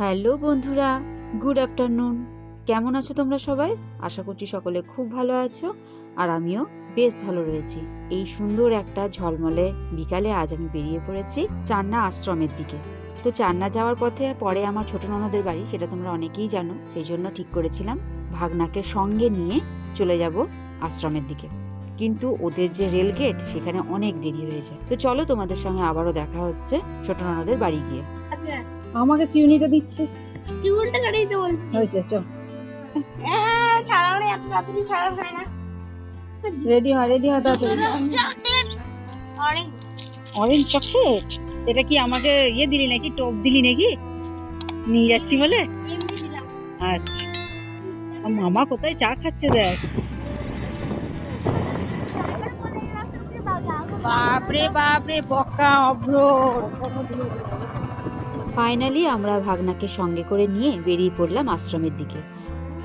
Hello বন্ধুরা, good afternoon. কেমন আছো তোমরা সবাই? আশা করছি সকলে খুব ভালো আছো আর আমিও বেশ ভালো রয়েছি। এই সুন্দর একটা ঝলমলে বিকালে আজ আমি বেরিয়ে পড়েছি চান্না আশ্রমের দিকে। তো চান্না যাওয়ার পথে পরে আমার ছোট ননদের বাড়ি, সেটা তোমরা অনেকেই জানো, সেই জন্য ঠিক করেছিলাম ভাগনাকে সঙ্গে নিয়ে চলে যাব আশ্রমের দিকে। কিন্তু ওদের যে রেল গেট, সেখানে অনেক দেরি হয়ে যায়। তো চলো তোমাদের সঙ্গে আবারও দেখা হচ্ছে ছোট ননদের বাড়ি গিয়ে। আচ্ছা আমাকে চিউনিটা দিচ্ছিস? চুলটা কাটিয়ে দিতে বলছি। হয়েছে চ। হ্যাঁ ছাড়াও না এত তাড়াতাড়ি ছাড়া হয় না। রেডি হয় রেডি হয় তাড়াতাড়ি। অনেক অরেঞ্জ চকলেট এটা কি আমাকে ইয়ে দিলি নাকি? টপ দিলি নাকি? নিয়ে যাচ্ছি বলে? আচ্ছা। মামা কোথায়? চা খাচ্ছে দেখ। বাপরে বাপরে বক্কা অভ্র ফাইনালি আমরা ভাগনাকে সঙ্গে করে নিয়ে বেরিয়ে পড়লাম আশ্রমের দিকে।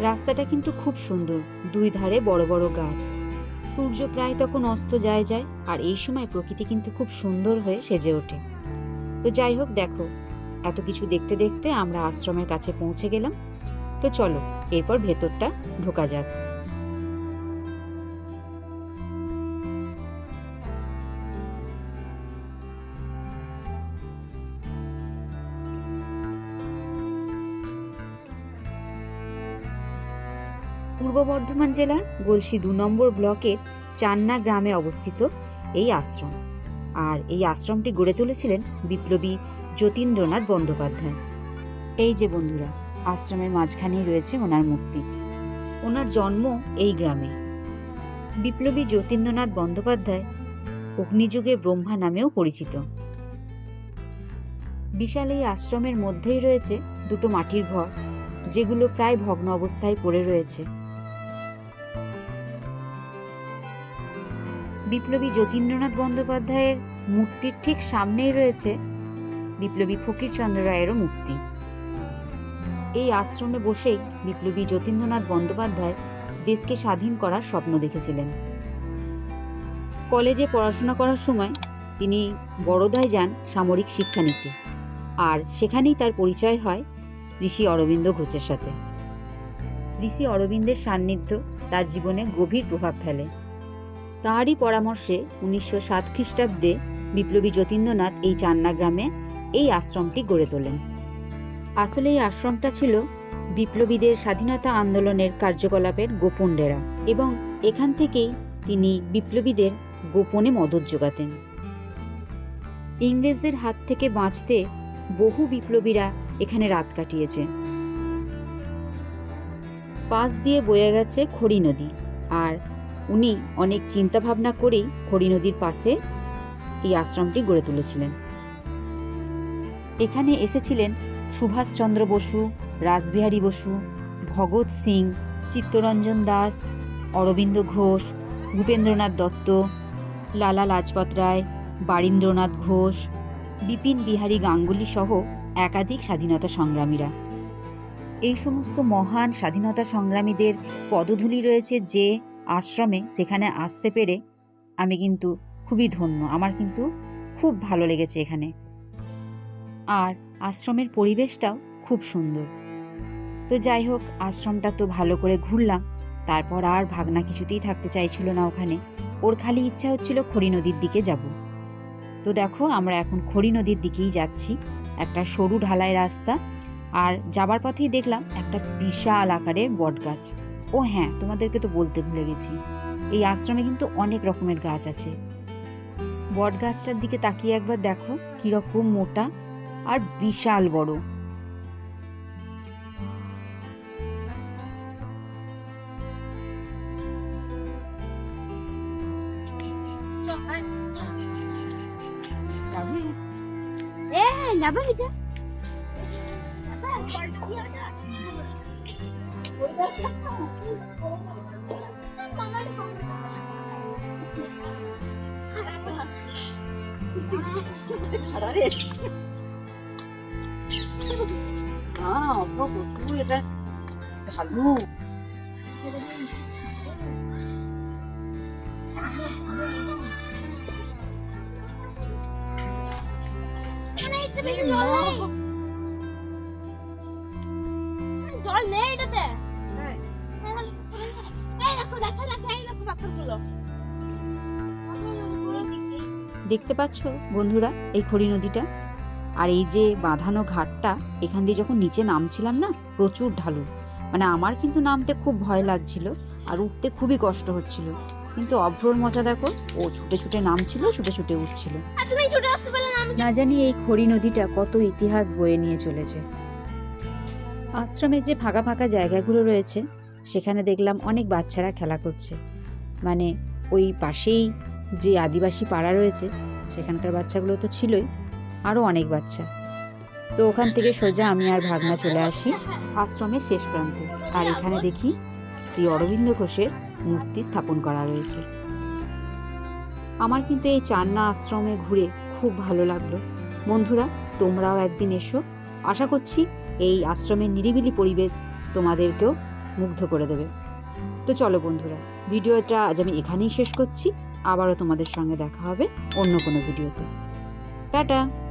রাস্তাটা কিন্তু খুব সুন্দর, দুই ধারে বড় বড় গাছ। সূর্য প্রায় তখন অস্ত যায় যায়, আর এই সময় প্রকৃতি কিন্তু খুব সুন্দর হয়ে সেজে ওঠে। তো যাই হোক, দেখো, এত কিছু দেখতে দেখতে আমরা আশ্রমের কাছে পৌঁছে গেলাম। তো চলো, এরপর ভেতরটা ঢোকা যাক। পূর্ব বর্ধমান জেলার গলসি দু নম্বর ব্লকের চান্না গ্রামে অবস্থিত এই আশ্রম। আর এই আশ্রমটি গড়ে তুলেছিলেন বিপ্লবী যতীন্দ্রনাথ বন্দ্যোপাধ্যায়। এই যে বন্ধুরা, আশ্রমের মাঝখানেই রয়েছে ওনার মূর্তি। ওনার জন্ম এই গ্রামে। বিপ্লবী যতীন্দ্রনাথ বন্দ্যোপাধ্যায় অগ্নিযুগের ব্রহ্মা নামেও পরিচিত। বিশাল এই আশ্রমের মধ্যেই রয়েছে দুটো মাটির ঘর, যেগুলো প্রায় ভগ্ন অবস্থায় পড়ে রয়েছে। বিপ্লবী যতীন্দ্রনাথ বন্দ্যোপাধ্যায়ের মূর্তির ঠিক সামনেই রয়েছে বিপ্লবী ফকিরচন্দ্র রায়েরও মূর্তি। এই আশ্রমে বসেই বিপ্লবী যতীন্দ্রনাথ বন্দ্যোপাধ্যায় দেশকে স্বাধীন করার স্বপ্ন দেখেছিলেন। কলেজে পড়াশোনা করার সময় তিনি বড়োদায় যান সামরিক শিক্ষা নিতে আর সেখানেই তার পরিচয় হয় ঋষি অরবিন্দ ঘোষের সাথে। ঋষি অরবিন্দের সান্নিধ্য তার জীবনে গভীর প্রভাব ফেলে। তাঁরই পরামর্শে উনিশশো সাত খ্রিস্টাব্দে বিপ্লবী যতীন্দ্রনাথ এই চান্না গ্রামে এই আশ্রমটি গড়ে তোলেন। আসলে এই আশ্রমটা ছিল বিপ্লবীদের স্বাধীনতা আন্দোলনের কার্যকলাপের গোপন ডেরা এবং এখান থেকেই তিনি বিপ্লবীদের গোপনে মদত যোগাতেন। ইংরেজদের হাত থেকে বাঁচতে বহু বিপ্লবীরা এখানে রাত কাটিয়েছে। পাশ দিয়ে বয়ে গেছে খড়ি নদী আর উনি অনেক চিন্তা ভাবনা করেই খড়ি নদীর পাশে এই আশ্রমটি গড়ে তুলেছিলেন। এখানে এসেছিলেন সুভাষচন্দ্র বসু, রাসবিহারী বসু, ভগৎ সিং, চিত্তরঞ্জন দাস, অরবিন্দ ঘোষ, ভূপেন্দ্রনাথ দত্ত, লালা লাজপত রায়, বারীন্দ্রনাথ ঘোষ, বিপিন বিহারী গাঙ্গুলি সহ একাধিক স্বাধীনতা সংগ্রামীরা। এই সমস্ত মহান স্বাধীনতা সংগ্রামীদের পদধূলি রয়েছে যে আশ্রমে সেখানে আসতে পেরে আমি কিন্তু খুবই ধন্য। আমার কিন্তু খুব ভালো লেগেছে এখানে। আর আশ্রমের পরিবেশটাও খুব সুন্দর। তো যাই হোক, আশ্রমটা তো ভালো করে ঘুরলাম। তারপর আর ভাগনা কিছুতেই থাকতে চাইছিল না ওখানে। ওর খালি ইচ্ছা হচ্ছিল খড়ি নদীর দিকে যাব। তো দেখো, আমরা এখন খড়ি নদীর দিকেই যাচ্ছি। একটা সরু ঢালাই রাস্তা। আর যাবার পথেই দেখলাম একটা বিশাল আকারের বটগাছ। ও হ্যাঁ তোমাদেরকে তো বলতে ভুলে গেছি। এই আশ্রমে কিন্তু অনেক রকমের গাছ আছে। বট গাছটার দিকে তাকিয়ে একবার দেখো, কীরকম মোটা আর বিশাল বড়। যাবে এটা। এটা ভালো জল নেই এটাতে। দেখতে পাচ্ছ বন্ধুরা এই খড়ি নদীটা? আর এই যে বাঁধানো ঘাটটা, এখান দিয়ে যখন নিচে নামছিলাম না, প্রচুর ঢালু। মানে আমার কিন্তু নামতে খুব ভয় লাগছিল আর উঠতে খুবই কষ্ট হচ্ছিল। কিন্তু অভ্রর মজা দেখো, ও ছুটে ছুটে নামছিল, ছুটে ছুটে উঠছিল। না জানি এই খড়ি নদীটা কত ইতিহাস বয়ে নিয়ে চলেছে। আশ্রমে যে ফাঁকা ফাঁকা জায়গাগুলো রয়েছে সেখানে দেখলাম অনেক বাচ্চারা খেলা করছে। মানে ওই পাশেই যে আদিবাসী পাড়া রয়েছে, সেখানকার বাচ্চাগুলো তো ছিলই আরও অনেক বাচ্চা। তো ওখান থেকে সোজা আমি আর ভাগনা চলে আসি আশ্রমের শেষ প্রান্তে। আর এখানে দেখি শ্রী অরবিন্দ ঘোষের মূর্তি স্থাপন করা রয়েছে। আমার কিন্তু এই চান্না আশ্রমে ঘুরে খুব ভালো লাগল। বন্ধুরা, তোমরাও একদিন এসো। আশা করছি এই আশ্রমের নিরিবিলি পরিবেশ তোমাদেরকেও মুগ্ধ করে দেবে। তো চলো বন্ধুরা, ভিডিওটা আজ আমি এখানেই শেষ করছি। আবারও তোমাদের সঙ্গে দেখা হবে অন্য কোনো ভিডিওতে। টাটা!